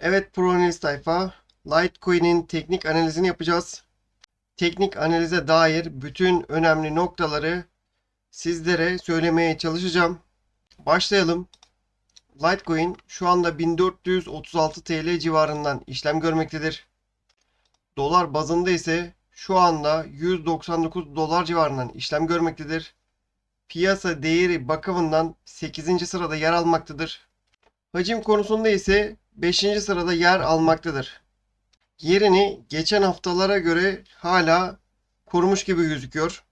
Evet Pro Analiz tayfa. Litecoin'in teknik analizini yapacağız. Teknik analize dair bütün önemli noktaları sizlere söylemeye çalışacağım. Başlayalım. Litecoin şu anda 1436 TL civarından işlem görmektedir. Dolar bazında ise şu anda 199 dolar civarından işlem görmektedir. Piyasa değeri bakımından 8. sırada yer almaktadır. Hacim konusunda ise 5. sırada yer almaktadır. Yerini geçen haftalara göre hala korumuş gibi gözüküyor.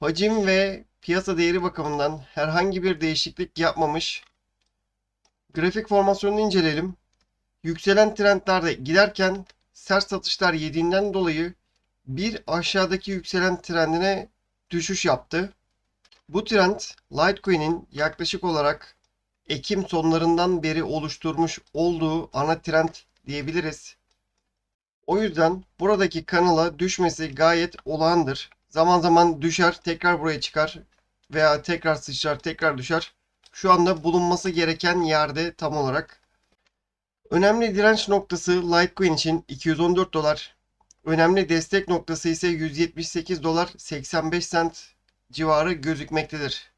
Hacim ve piyasa değeri bakımından herhangi bir değişiklik yapmamış. Grafik formasyonunu inceleyelim. Yükselen trendlerde giderken sert satışlar yediğinden dolayı bir aşağıdaki yükselen trendine düşüş yaptı. Bu trend Litecoin'in yaklaşık olarak Ekim sonlarından beri oluşturmuş olduğu ana trend diyebiliriz. O yüzden buradaki kanala düşmesi gayet olağandır. Zaman zaman düşer, tekrar buraya çıkar veya tekrar sıçrar, tekrar düşer. Şu anda bulunması gereken yerde tam olarak. Önemli direnç noktası Litecoin için 214 dolar. Önemli destek noktası ise 178 dolar 85 cent civarı gözükmektedir.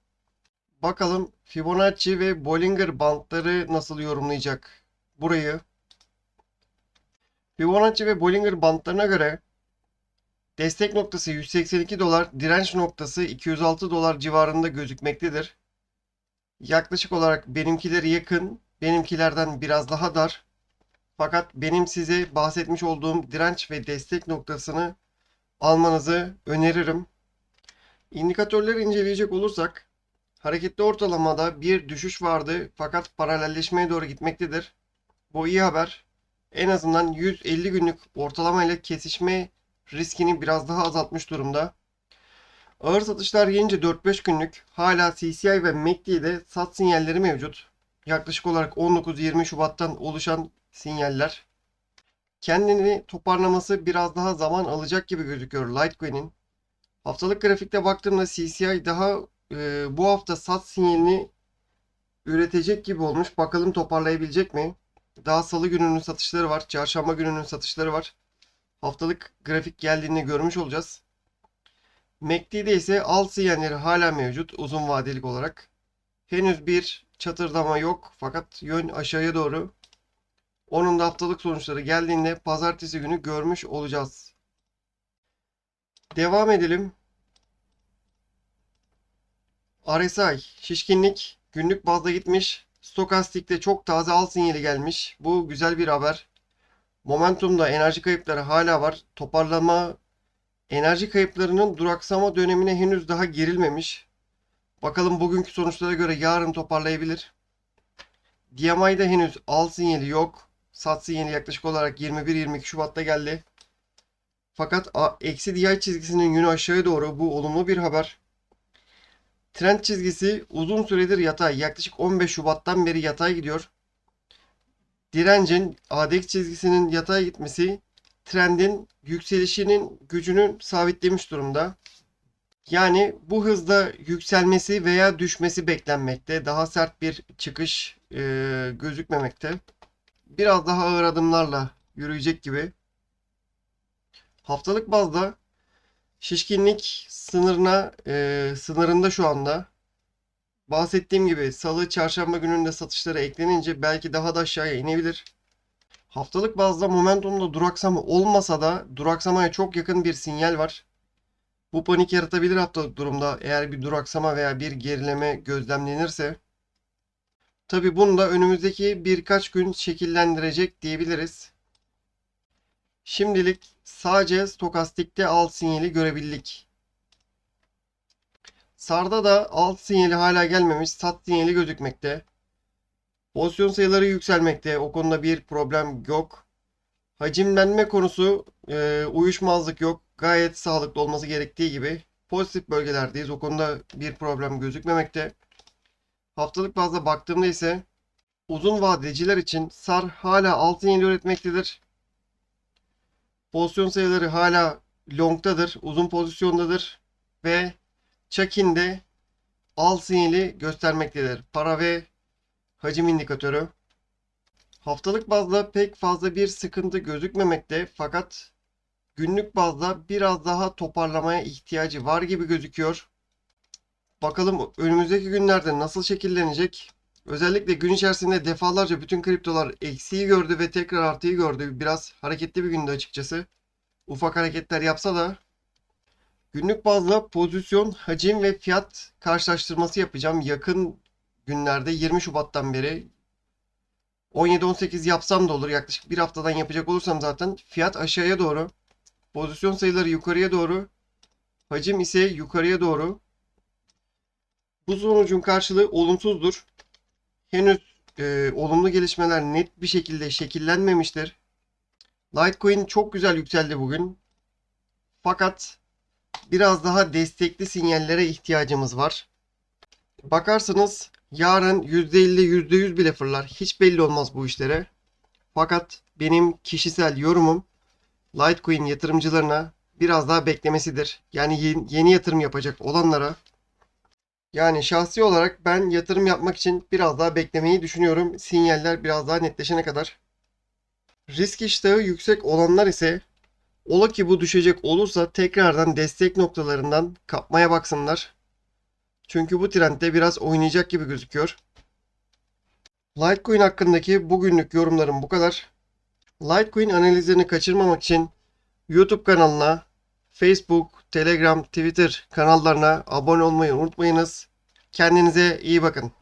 Bakalım Fibonacci ve Bollinger bandları nasıl yorumlayacak burayı. Fibonacci ve Bollinger bandlarına göre destek noktası 182 dolar, direnç noktası 206 dolar civarında gözükmektedir. Yaklaşık olarak benimkileri yakın, benimkilerden biraz daha dar. Fakat benim size bahsetmiş olduğum direnç ve destek noktasını almanızı öneririm. İndikatörleri inceleyecek olursak Hareketli ortalamada bir düşüş vardı fakat paralelleşmeye doğru gitmektedir. Bu iyi haber. En azından 150 günlük ortalama ile kesişme riskini biraz daha azaltmış durumda. Ağır satışlar gelince 4-5 günlük hala CCI ve MACD'de sat sinyalleri mevcut. Yaklaşık olarak 19-20 Şubat'tan oluşan sinyaller. Kendini toparlaması biraz daha zaman alacak gibi gözüküyor Litecoin'in. Haftalık grafikte baktığımda CCI daha e, bu hafta sat sinyalini üretecek gibi olmuş. Bakalım toparlayabilecek mi? Daha salı gününün satışları var. Çarşamba gününün satışları var. Haftalık grafik geldiğini görmüş olacağız. MACD'de ise al sinyalleri hala mevcut uzun vadelik olarak. Henüz bir çatırdama yok fakat yön aşağıya doğru. Onun da haftalık sonuçları geldiğinde pazartesi günü görmüş olacağız. Devam edelim. RSI şişkinlik günlük bazda gitmiş. Stokastikte çok taze al sinyali gelmiş. Bu güzel bir haber. Momentumda enerji kayıpları hala var. Toparlama enerji kayıplarının duraksama dönemine henüz daha girilmemiş. Bakalım bugünkü sonuçlara göre yarın toparlayabilir. DMI'de henüz al sinyali yok. Sat sinyali yaklaşık olarak 21-22 Şubat'ta geldi. Fakat eksi DI çizgisinin yönü aşağıya doğru bu olumlu bir haber. Trend çizgisi uzun süredir yatay. Yaklaşık 15 Şubat'tan beri yatay gidiyor. Direncin ADX çizgisinin yatay gitmesi trendin yükselişinin gücünü sabitlemiş durumda. Yani bu hızda yükselmesi veya düşmesi beklenmekte. Daha sert bir çıkış e, gözükmemekte. Biraz daha ağır adımlarla yürüyecek gibi. Haftalık bazda Şişkinlik sınırına e, sınırında şu anda. Bahsettiğim gibi salı çarşamba gününde satışlara eklenince belki daha da aşağıya inebilir. Haftalık bazda momentumda duraksama olmasa da duraksamaya çok yakın bir sinyal var. Bu panik yaratabilir haftalık durumda eğer bir duraksama veya bir gerileme gözlemlenirse. Tabi bunu da önümüzdeki birkaç gün şekillendirecek diyebiliriz. Şimdilik sadece stokastikte alt sinyali görebildik. Sarda da alt sinyali hala gelmemiş. Sat sinyali gözükmekte. Pozisyon sayıları yükselmekte. O konuda bir problem yok. Hacimlenme konusu e, uyuşmazlık yok. Gayet sağlıklı olması gerektiği gibi. Pozitif bölgelerdeyiz. O konuda bir problem gözükmemekte. Haftalık bazda baktığımda ise uzun vadeciler için SAR hala alt sinyali üretmektedir. Pozisyon sayıları hala long'tadır. Uzun pozisyondadır. Ve check-in de al sinyali göstermektedir. Para ve hacim indikatörü. Haftalık bazda pek fazla bir sıkıntı gözükmemekte fakat günlük bazda biraz daha toparlamaya ihtiyacı var gibi gözüküyor. Bakalım önümüzdeki günlerde nasıl şekillenecek? Özellikle gün içerisinde defalarca bütün kriptolar eksiği gördü ve tekrar artıyı gördü. Biraz hareketli bir gündü açıkçası. Ufak hareketler yapsa da günlük bazda pozisyon, hacim ve fiyat karşılaştırması yapacağım. Yakın günlerde 20 Şubat'tan beri 17-18 yapsam da olur. Yaklaşık bir haftadan yapacak olursam zaten fiyat aşağıya doğru. Pozisyon sayıları yukarıya doğru. Hacim ise yukarıya doğru. Bu sonucun karşılığı olumsuzdur. Henüz e, olumlu gelişmeler net bir şekilde şekillenmemiştir. Litecoin çok güzel yükseldi bugün. Fakat biraz daha destekli sinyallere ihtiyacımız var. Bakarsanız yarın %50 %100 bile fırlar. Hiç belli olmaz bu işlere. Fakat benim kişisel yorumum Litecoin yatırımcılarına biraz daha beklemesidir. Yani yeni yatırım yapacak olanlara. Yani şahsi olarak ben yatırım yapmak için biraz daha beklemeyi düşünüyorum. Sinyaller biraz daha netleşene kadar. Risk iştahı yüksek olanlar ise ola ki bu düşecek olursa tekrardan destek noktalarından kapmaya baksınlar. Çünkü bu trendde biraz oynayacak gibi gözüküyor. Litecoin hakkındaki bugünlük yorumlarım bu kadar. Litecoin analizlerini kaçırmamak için YouTube kanalına, Facebook, Telegram, Twitter kanallarına abone olmayı unutmayınız. Kendinize iyi bakın.